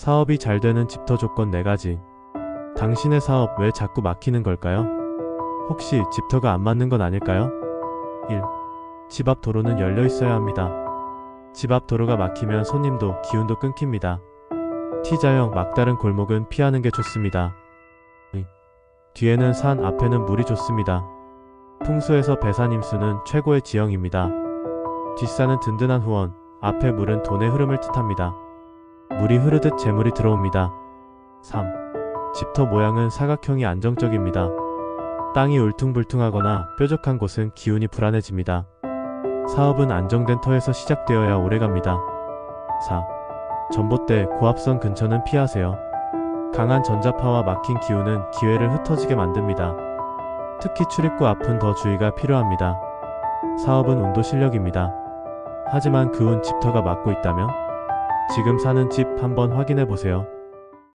사업이 잘 되는 집터 조건 4가지. 당신의 사업 왜 자꾸 막히는 걸까요? 혹시 집터가 안 맞는 건 아닐까요? 1. 집 앞 도로는 열려 있어야 합니다. 집 앞 도로가 막히면 손님도 기운도 끊깁니다. T자형 막다른 골목은 피하는 게 좋습니다. 2. 뒤에는 산, 앞에는 물이 좋습니다. 풍수에서 배산 임수는 최고의 지형입니다. 뒷산은 든든한 후원, 앞에 물은 돈의 흐름을 뜻합니다. 물이 흐르듯 재물이 들어옵니다. 3. 집터 모양은 사각형이 안정적입니다. 땅이 울퉁불퉁하거나 뾰족한 곳은 기운이 불안해집니다. 사업은 안정된 터에서 시작되어야 오래갑니다. 4. 전봇대, 고압선 근처는 피하세요. 강한 전자파와 막힌 기운은 기회를 흩어지게 만듭니다. 특히 출입구 앞은 더 주의가 필요합니다. 사업은 운도 실력입니다. 하지만 그 운 집터가 막고 있다면? 지금 사는 집 한번 확인해 보세요.